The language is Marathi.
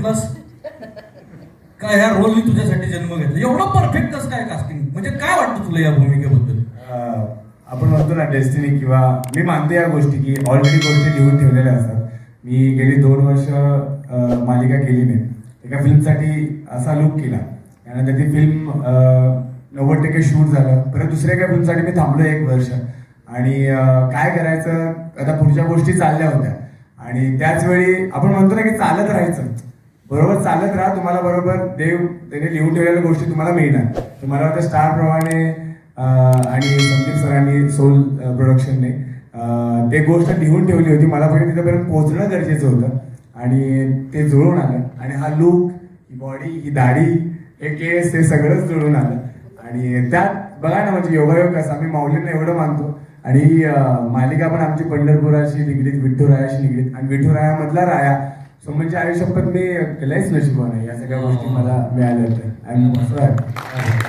घेतलास काय ह्या रोलनी तुझ्यासाठी जन्म घेतला. एवढं परफेक्ट कसं काय कास्टिंग म्हणजे काय वाटतं तुला या भूमिकेबद्दल? आपण म्हणतो ना डेस्टिनी किंवा मी मानतो या गोष्टी की ऑलरेडी गोष्टी लिहून ठेवलेल्या असतात. मी गेली दोन वर्ष मालिका केली नाही. एका फिल्मसाठी असा लुक केला. त्यानंतर ती फिल्म नव्वद टक्के शूट झालं. परत दुसऱ्या एका फिल्मसाठी मी थांबलो एक वर्ष. आणि काय करायचं? आता पुढच्या गोष्टी चालल्या होत्या. आणि त्याच वेळी आपण म्हणतो ना की चालत राहायचं. बरोबर चालत राहा तुम्हाला बरोबर देव त्याने लिहून ठेवलेल्या गोष्टी तुम्हाला मिळणार. तुम्हाला वाटतं स्टार प्रमाणे आणि संदीप सरांनी सोल प्रोडक्शनने ते गोष्ट लिहून ठेवली होती. मला पण तिथंपर्यंत पोहोचणं गरजेचं होतं. आणि ते जुळून आलं. आणि हा लुक ही बॉडी ही दाढी हे केस हे सगळंच जुळून आलं. आणि त्यात बघा ना म्हणजे योगायोग कसा आम्ही माऊलींना एवढं मानतो. आणि मालिका पण आमची पंढरपुराशी निगडीत विठ्ठुरायाशी निगडीत. आणि विठुरायामधला राया सो म्हणजे आयुष्यात मी लयच नशिबान आहे या सगळ्या गोष्टी मला मिळाल्या होत्या. आणि वाटतं.